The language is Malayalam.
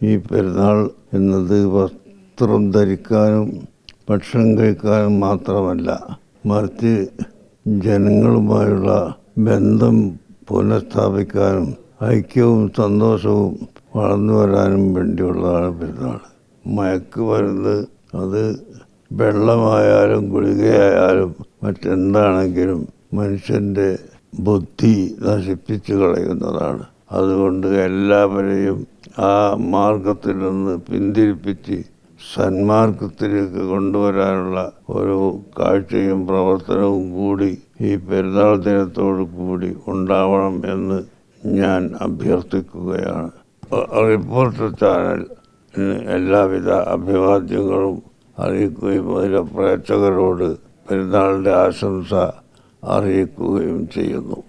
ഈ പെരുന്നാൾ എന്നത് വസ്ത്രം ധരിക്കാനും ഭക്ഷണം കഴിക്കാനും മാത്രമല്ല മറിച്ച് ജനങ്ങളുമായുള്ള ബന്ധം പുനഃസ്ഥാപിക്കാനും ഐക്യവും സന്തോഷവും വളർന്നു വരാനും വേണ്ടിയുള്ളതാണ് പെരുന്നാൾ. മയക്കുമരുന്ന് അത് വെള്ളമായാലും ഗുളികയായാലും മറ്റെന്താണെങ്കിലും മനുഷ്യന്റെ ബുദ്ധി നശിപ്പിച്ചു കളയുന്നതാണ്. അതുകൊണ്ട് എല്ലാവരെയും ആ മാർഗത്തിൽ നിന്ന് പിന്തിരിപ്പിച്ച് സന്മാർഗത്തിലേക്ക് കൊണ്ടുവരാനുള്ള ഒരു കാഴ്ചയും പ്രവർത്തനവും കൂടി ഈ പെരുന്നാൾ ദിനത്തോടു കൂടി ഉണ്ടാവണം എന്ന് ഞാൻ അഭ്യർത്ഥിക്കുകയാണ്. റിപ്പോർട്ടർ ചാനൽ എല്ലാവിധ അഭിവാദ്യങ്ങളും അറിയിക്കുകയും അതിലെ പ്രേക്ഷകരോട് പെരുന്നാളിന്റെ ആശംസ അറിയിക്കുകയും ചെയ്യുന്നു.